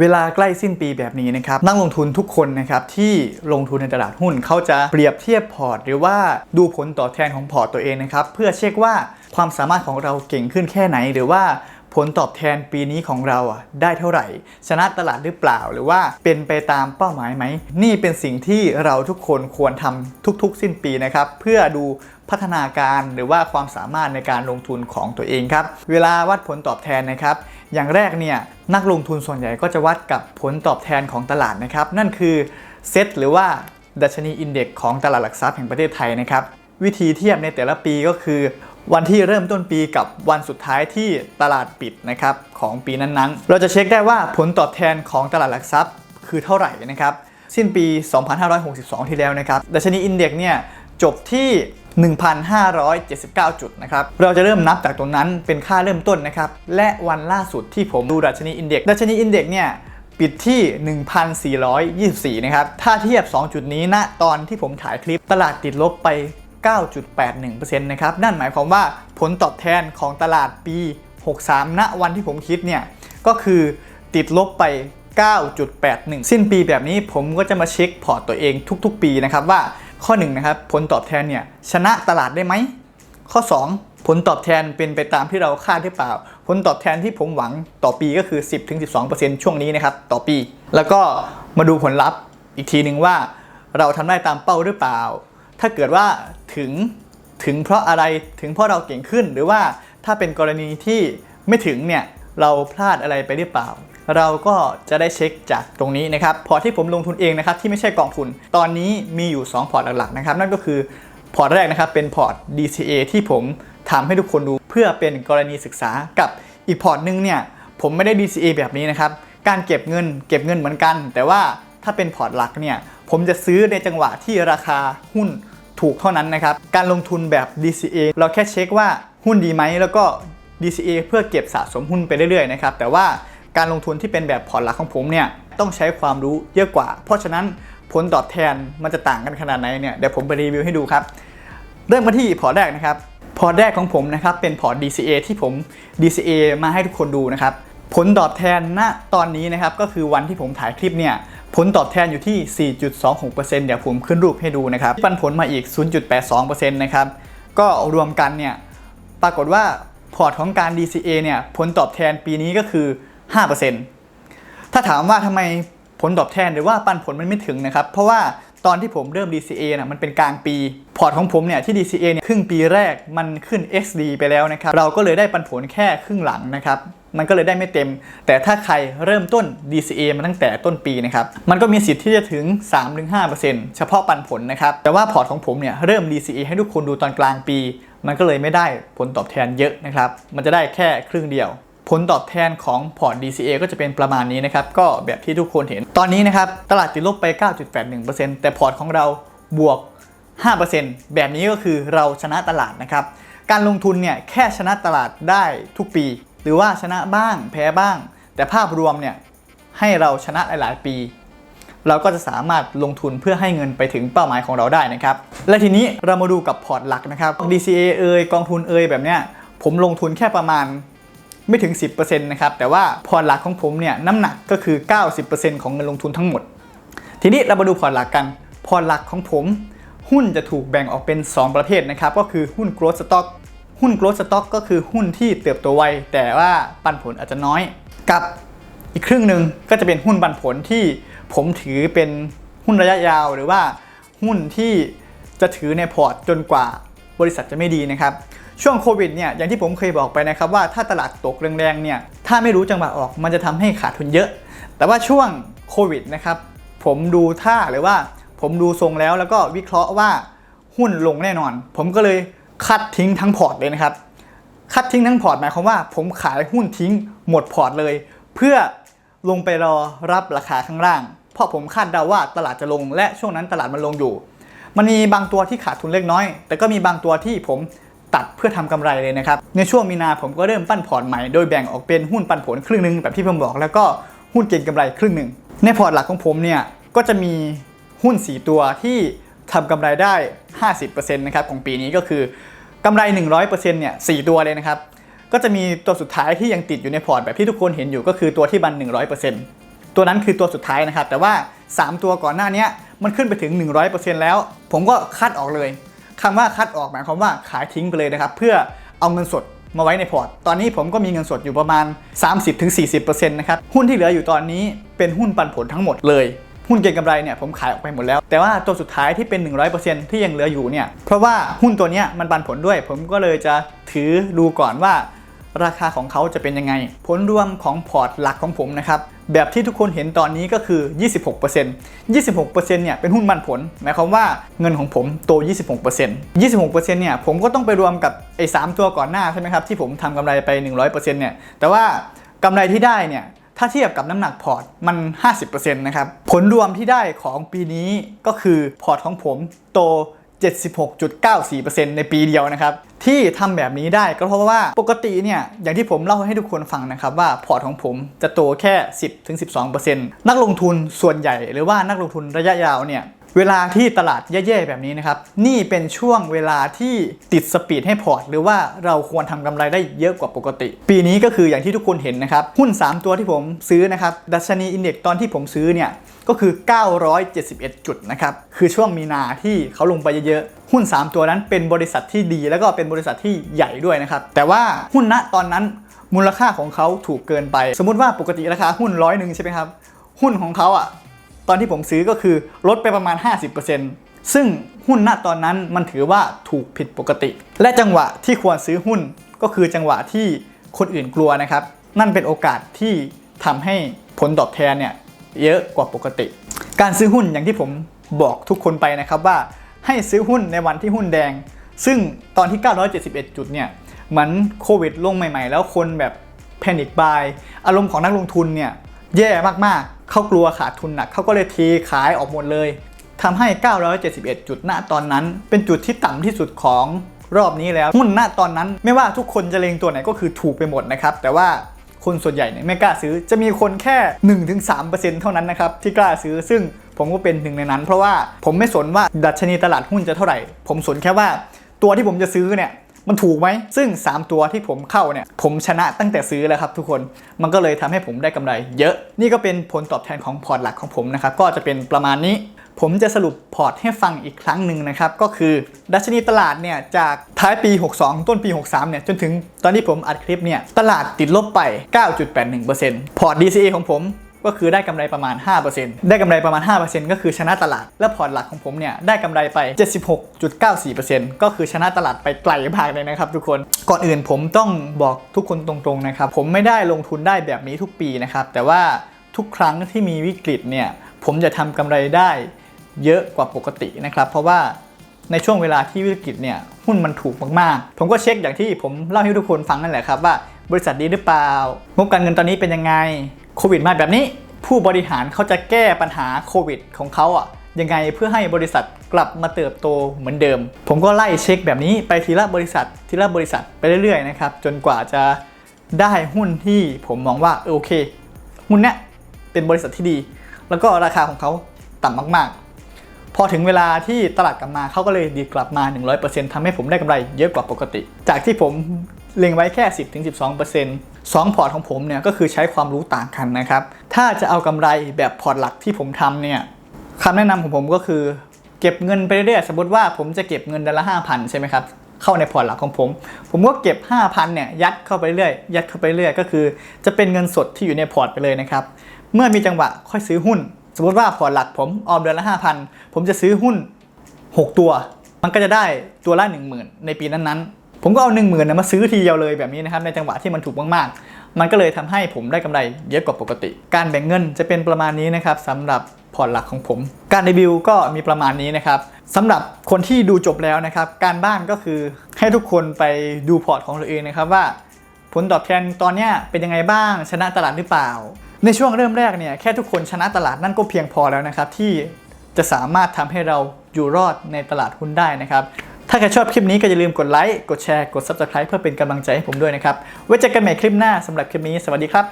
เวลาใกล้สิ้นปีแบบนี้นะครับนักลงทุนทุกคนนะครับที่ลงทุนในตลาดหุ้นเขาจะเปรียบเทียบพอร์ต หรือว่าดูผลตอบแทนของพอร์ตตัวเองนะครับเพื่อเช็คว่าความสามารถของเราเก่งขึ้นแค่ไหน หรือว่าผลตอบแทนปีนี้ของเราอะได้เท่าไหร่ ชนะตลาดหรือเปล่าหรือว่าเป็นไปตามเป้าหมายไหม นี่เป็นสิ่งที่เราทุกคนควรทำทุกๆ สิ้นปีนะครับเพื่อดูพัฒนาการหรือว่าความสามารถในการลงทุนของตัวเองครับเวลาวัดผลตอบแทนนะครับ อย่างแรกเนี่ยนักลงทุนส่วนใหญ่ก็จะวัดกับผลตอบแทนของตลาดนะครับ นั่นคือเซตหรือว่าดัชนีอินเด็กซ์ของตลาดหลักทรัพย์แห่งประเทศไทยนะครับ วิธีเทียบในแต่ละปีก็คือ วันที่เริ่มต้นปีกับวันสุดท้ายที่ตลาดปิดนะครับของปีนั้นๆ เราจะเช็คได้ว่าผลตอบแทนของตลาดหลักทรัพย์ คือเท่าไหร่นะครับ สิ้นปี 2562 ที่แล้วนะครับดัชนีอินเด็กซ์เนี่ยจบที่ 1,579 จุดนะครับ เราจะเริ่มนับจากตรงนั้นเป็นค่าเริ่มต้นนะครับ และวันล่าสุดที่ผมดูดัชนีอินเด็กซ์ดัชนีอินเด็กซ์เนี่ยปิดที่ 1,424 นะครับ ถ้าเทียบ 2 จุดนี้ณตอนที่ผมถ่ายคลิปตลาดติดลบไป 9.81%นะครับ นั่นหมายความว่าผลตอบแทนของตลาดปี 63 ณ วันที่ผมคิดเนี่ย ก็คือติดลบไป 9.81 สิ้นปีแบบนี้ผมก็จะมาเช็คพอร์ตตัวเองทุกๆ ปีนะครับว่า ข้อ1นะครับผลตอบแทนเนี่ยชนะตลาดได้ไหมข้อ 2 ผลตอบแทนเป็นไปตามที่เราคาดหรือเปล่า ผลตอบแทนที่ผมหวังต่อปีก็คือ 10-12%ช่วงนี้นะครับต่อปี แล้วก็มาดูผลลัพธ์อีกทีหนึ่งว่าเราทำได้ตามเป้าหรือเปล่า ถ้าเกิดว่าถึงถึงเพราะอะไรถึงเพราะเราเก่งขึ้น หรือว่าถ้าเป็นกรณีที่ไม่ถึงเนี่ยเราพลาดอะไรไปหรือเปล่า เราก็จะได้เช็คจากตรงนี้นะครับพอร์ตที่ผมลงทุนเองนะครับที่ไม่ใช่กองทุน ตอนนี้มีอยู่ 2 พอร์ตหลักๆนะครับนั่นก็คือพอร์ตแรกนะครับเป็นพอร์ต DCA ที่ผมทำให้ทุกคนดูเพื่อเป็นกรณีศึกษากับอีกพอร์ตหนึงเนี่ยผมไม่ได้ DCA แบบนี้นะครับการเก็บเงินเก็บเงินเหมือนกัน แต่ว่าถ้าเป็นพอร์ตหลักเนี่ยผมจะซื้อในจังหวะที่ราคาหุ้นถูกเท่านั้นนะครับ การลงทุนแบบ DCA เราแค่เช็คว่าหุ้นดีไหม แล้วก็ DCA เพื่อเก็บสะสมหุ้นไปเรื่อยๆนะครับ แต่ว่า การลงทุนที่เป็นแบบพอร์ตหลักของผมเนี่ยต้องใช้ความรู้เยอะกว่า เพราะฉะนั้นผลตอบแทนมันจะต่างกันขนาดไหนเนี่ยเดี๋ยวผมไปรีวิวให้ดูครับ เริ่มกันที่พอร์ตแรกนะครับพอร์ตแรกของผมนะครับเป็นพอร์ต DCA ที่ผม DCA มาให้ทุกคนดูนะครับผลตอบแทนณตอนนี้นะครับก็คือวันที่ผมถ่ายคลิปเนี่ยผลตอบแทนอยู่ที่ 4.26%เดี๋ยวผมขึ้นรูปให้ดูนะครับปันผลมาอีก 0.82%นะครับก็รวมกันเนี่ยปรากฏว่าพอร์ตของการ DCA เนี่ยผลตอบแทนปีนี้ก็คือ 5%ถ้าถามว่าทำไมผลตอบแทนหรือว่าปันผลมันไม่ถึงนะครับ เพราะว่าตอนที่ผมเริ่ม DCA นะมันเป็นกลางปี พอร์ตของผมเนี่ยที่ DCA เนี่ยครึ่งปีแรกมันขึ้น XD ไปแล้วนะครับ เราก็เลยได้ปันผลแค่ครึ่งหลังนะครับ มันก็เลยได้ไม่เต็ม แต่ถ้าใครเริ่มต้น DCA มาตั้งแต่ต้นปีนะครับ มันก็มีสิทธิ์ที่จะถึง 3-5%เฉพาะปันผลนะครับ แต่ว่าพอร์ตของผมเนี่ยเริ่ม DCA ให้ทุกคนดูตอนกลางปี มันก็เลยไม่ได้ผลตอบแทนเยอะนะครับ มันจะได้แค่ครึ่งเดียว ผลตอบแทนของพอร์ต DCA ก็จะเป็นประมาณนี้นะครับ ก็แบบที่ทุกคนเห็น ตอนนี้นะครับ ตลาดติดลบไป 9.81%แต่พอร์ตของเราบวก 5%แบบนี้ก็คือเราชนะตลาดนะครับ การลงทุนเนี่ยแค่ชนะตลาดได้ทุกปี หรือว่าชนะบ้างแพ้บ้าง แต่ภาพรวมเนี่ยให้เราชนะหลาย ๆ ปี เราก็จะสามารถลงทุนเพื่อให้เงินไปถึงเป้าหมายของเราได้นะครับ และทีนี้เรามาดูกับพอร์ตหลักนะครับ DCA เอยกองทุนเอยแบบเนี้ยผมลงทุนแค่ประมาณ ไม่ถึง 10%นะครับ แต่ว่าพอร์ตหลักของผมเนี่ยน้ำหนักก็คือ 90%ของเงินลงทุนทั้งหมด ทีนี้เรามาดูพอร์ตหลักกัน พอร์ตหลักของผม หุ้นจะถูกแบ่งออกเป็น 2 ประเภทนะครับ ก็คือหุ้น growth stock หุ้น growth stock ก็คือหุ้นที่เติบโตไว แต่ว่าปันผลอาจจะน้อย กับอีกครึ่งหนึ่งก็จะเป็นหุ้นปันผลที่ผมถือเป็นหุ้นระยะยาว หรือว่าหุ้นที่จะถือในพอร์ตจนกว่าบริษัทจะไม่ดีนะครับ ช่วงโควิดเนี่ยอย่างที่ผมเคยบอกไปนะครับว่าถ้าตลาดตกแรงๆเนี่ยถ้าไม่รู้จังหวะออกมันจะทำให้ขาดทุนเยอะ แต่ว่าช่วงโควิดนะครับผมดูท่าหรือว่าผมดูทรงแล้วแล้วก็วิเคราะห์ว่าหุ้นลงแน่นอน ผมก็เลยคัดทิ้งทั้งพอร์ตเลยนะครับ คัดทิ้งทั้งพอร์ตหมายความว่า ผมขายหุ้นทิ้งหมดพอร์ตเลย เพื่อลงไปรอรับราคาข้างล่าง เพราะผมคาดเดาว่าตลาดจะลงและช่วงนั้นตลาดมันลงอยู่ มันมีบางตัวที่ขาดทุนเล็กน้อย แต่ก็มีบางตัวที่ผม ตัดเพื่อทำกำไรเลยนะครับ ในช่วงมีนาผมก็เริ่มปั้นพอร์ตใหม่โดยแบ่งออกเป็นหุ้นปันผลครึ่งหนึ่งแบบที่ผมบอก แล้วก็หุ้นเก็งกำไรครึ่งหนึ่งในพอร์ตหลักของผมเนี่ยก็จะมีหุ้น 4 ตัวที่ทำกำไรได้ 50%นะครับของปีนี้ก็คือกำไร 100%เนี่ย4ตัวเลยนะครับก็จะมีตัวสุดท้ายที่ยังติดอยู่ในพอร์ตแบบที่ทุกคนเห็นอยู่ก็คือตัวที่บัน 100%ตัวนั้นคือตัวสุดท้ายนะครับแต่ว่า 3 ตัวก่อนหน้านี้มันขึ้นไปถึง 100%แล้ว ผมก็คัดออกเลย คำว่าคัดออกหมายความว่าขายทิ้งไปเลยนะครับ เพื่อเอาเงินสดมาไว้ในพอร์ต ตอนนี้ผมก็มีเงินสดอยู่ประมาณ 30-40%นะครับ หุ้นที่เหลืออยู่ตอนนี้เป็นหุ้นปันผลทั้งหมดเลย หุ้นเก็งกำไรเนี่ยผมขายออกไปหมดแล้ว แต่ว่าตัวสุดท้ายที่เป็น 100%ที่ยังเหลืออยู่เนี่ย เพราะว่าหุ้นตัวนี้มันปันผลด้วย ผมก็เลยจะถือดูก่อนว่า ราคาของเขาจะเป็นยังไง ผลรวมของพอร์ตหลักของผมนะครับแบบที่ทุกคนเห็นตอนนี้ก็คือ 26% 26%เนี่ยเป็นหุ้นมันผล หมายความว่าเงินของผมโต 26% 26%เนี่ยผมก็ต้องไปรวมกับไอ้3ตัวก่อนหน้าใช่ไหมครับที่ผมทำกำไรไป 100%เนี่ยแต่ว่ากำไรที่ได้เนี่ยถ้าเทียบกับน้ำหนักพอร์ตมัน 50%นะครับ ผลรวมที่ได้ของปีนี้ก็คือพอร์ตของผมโต 76.94%ในปีเดียวนะครับ ที่ทำแบบนี้ได้ก็เพราะว่าปกติเนี่ยอย่างที่ผมเล่าให้ทุกคนฟังนะครับว่าพอร์ตของผมจะโตแค่ 10-12%นักลงทุนส่วนใหญ่หรือว่านักลงทุนระยะยาวเนี่ยเวลาที่ตลาดแย่ๆแบบนี้นะครับ นี่เป็นช่วงเวลาที่ติดสปีดให้พอร์ต หรือว่าเราควรทำกำไรได้เยอะกว่าปกติ ปีนี้ก็คืออย่างที่ทุกคนเห็นนะครับ หุ้น 3 ตัวที่ผมซื้อนะครับ ดัชนีอินเด็กซ์ตอนที่ผมซื้อเนี่ย ก็คือ 971 จุดนะครับ คือช่วงมีนาที่เขาลงไปเยอะๆ หุ้น 3 ตัวนั้นเป็นบริษัทที่ดีแล้วก็เป็นบริษัทที่ใหญ่ด้วยนะครับ แต่ว่าหุ้นณตอนนั้นมูลค่าของเขาถูกเกินไป สมมุติว่าปกติราคาหุ้นร้อยหนึ่งใช่ไหมครับ หุ้นของเขาอะ ตอนที่ผมซื้อก็คือลดไปประมาณ 50%ซึ่งหุ้นณตอนนั้นมันถือว่าถูกผิดปกติ และจังหวะที่ควรซื้อหุ้นก็คือจังหวะที่คนอื่นกลัวนะครับ นั่นเป็นโอกาสที่ทำให้ผลตอบแทนเนี่ย เยอะกว่าปกติ การซื้อหุ้นอย่างที่ผมบอกทุกคนไปนะครับว่าให้ซื้อหุ้นในวันที่หุ้นแดง ซึ่งตอนที่ 971 จุดเนี่ยเหมือนโควิดลงใหม่ ๆ แล้วคนแบบแพนิคบายอารมณ์ของนักลงทุนเนี่ยแย่มากๆ เขากลัวขาดทุนหนักเขาก็เลยเทขายออกหมดเลยทำให้ 971 จุดณตอนนั้น เป็นจุดที่ต่ำที่สุดของรอบนี้แล้วหุ้นณตอนนั้น ไม่ว่าทุกคนจะเลงตัวไหนก็คือถูกไปหมดนะครับ แต่ว่า คนส่วนใหญ่เนี่ยไม่กล้าซื้อจะมีคนแค่ 1-3%เท่านั้นนะครับที่กล้าซื้อซึ่งผมก็เป็นหนึ่งในนั้น เพราะว่าผมไม่สนว่าดัชนีตลาดหุ้นจะเท่าไหร่ ผมสนแค่ว่าตัวที่ผมจะซื้อเนี่ยมันถูกไหม ซึ่ง 3 ตัวที่ผมเข้าเนี่ย ผมชนะตั้งแต่ซื้อแล้วครับทุกคน มันก็เลยทำให้ผมได้กำไรเยอะ นี่ก็เป็นผลตอบแทนของพอร์ตหลักของผมนะครับ ก็จะเป็นประมาณนี้ ผมจะสรุปพอร์ตให้ฟังอีกครั้งหนึ่งนะครับ ก็คือดัชนีตลาดเนี่ยจากท้ายปี 62 ต้นปี 63 เนี่ยจนถึงตอนที่ผมอัดคลิปเนี่ยตลาดติดลบไป 9.81%พอร์ต DCA ของผมก็คือได้กำไรประมาณ 5%ได้กำไรประมาณ 5%ก็คือชนะตลาด และพอร์ตหลักของผมเนี่ยได้กำไรไป 76.94%ก็คือชนะตลาดไปไกลมากเลยนะครับทุกคน ก่อนอื่นผมต้องบอกทุกคนตรงๆนะครับ ผมไม่ได้ลงทุนได้แบบนี้ทุกปีนะครับ แต่ว่าทุกครั้งที่มีวิกฤตเนี่ย ผมจะทำกำไรได้ เยอะกว่าปกตินะครับ เพราะว่าในช่วงเวลาที่วิกฤตเนี่ยหุ้นมันถูกมากๆ ผมก็เช็คอย่างที่ผมเล่าให้ทุกคนฟังนั่นแหละครับว่า บริษัทดีหรือเปล่างบการเงินตอนนี้เป็นยังไงโควิดมาแบบนี้ ผู้บริหารเขาจะแก้ปัญหาโควิดของเขาอะยังไงเพื่อให้บริษัทกลับมาเติบโตเหมือนเดิม ผมก็ไล่เช็คแบบนี้ไปทีละบริษัททีละบริษัทไปเรื่อยๆนะครับจนกว่าจะได้หุ้นที่ผมมองว่าโอเค หุ้นเนี้ยเป็นบริษัทที่ดี แล้วก็ราคาของเขาต่ำมากๆ พอถึงเวลาที่ตลาดกลับมาเขาก็เลยดีกลับมา 100%ทำให้ผมได้กำไรเยอะกว่าปกติ จากที่ผมเล็งไว้แค่ 10-12% 2พอร์ตของผมเนี่ยก็คือใช้ความรู้ต่างกันนะครับ ถ้าจะเอากำไรแบบพอร์ตหลักที่ผมทำเนี่ยคำแนะนำของผมก็คือ เก็บเงินไปเรื่อยๆสมมติว่าผมจะเก็บเงินเดือนละ5,000 ใช่ไหมครับ เข้าในพอร์ตหลักของผม ผมก็เก็บ 5,000เนี่ยยัดเข้าไปเรื่อยยัดเข้าไปเรื่อยก็คือ จะเป็นเงินสดที่อยู่ในพอร์ตไปเลยนะครับ เมื่อมีจังหวะค่อยซื้อหุ้น สมมติว่าพอร์ตหลักผมออมเดือนละ5,000ผมจะซื้อหุ้น 6 ตัว มันก็จะได้ตัวละ 10,000 ในปีนั้นๆ ผมก็เอา 10,000นะมาซื้อทีเดียวเลยแบบนี้นะครับในจังหวะที่มันถูกมากๆ มันก็เลยทำให้ผมได้กำไรเยอะกว่าปกติ การแบ่งเงินจะเป็นประมาณนี้นะครับสำหรับพอร์ตหลักของผม การรีวิวก็มีประมาณนี้นะครับสำหรับคนที่ดูจบแล้วนะครับ การบ้านก็คือให้ทุกคนไปดูพอร์ตของตัวเองนะครับว่า ผลตอบแทนตอนนี้เป็นยังไงบ้างชนะตลาดหรือเปล่า ในช่วงเริ่มแรกเนี่ยแค่ทุกคนชนะตลาดนั่นก็เพียงพอแล้วนะครับ ที่จะสามารถทำให้เราอยู่รอดในตลาดหุ้นได้นะครับ ถ้าใครชอบคลิปนี้ก็อย่าลืมกดไลค์กดแชร์กด Subscribe เพื่อเป็นกำลังใจให้ผมด้วยนะครับไว้เจอกันใหม่คลิปหน้าสำหรับคลิปนี้สวัสดีครับ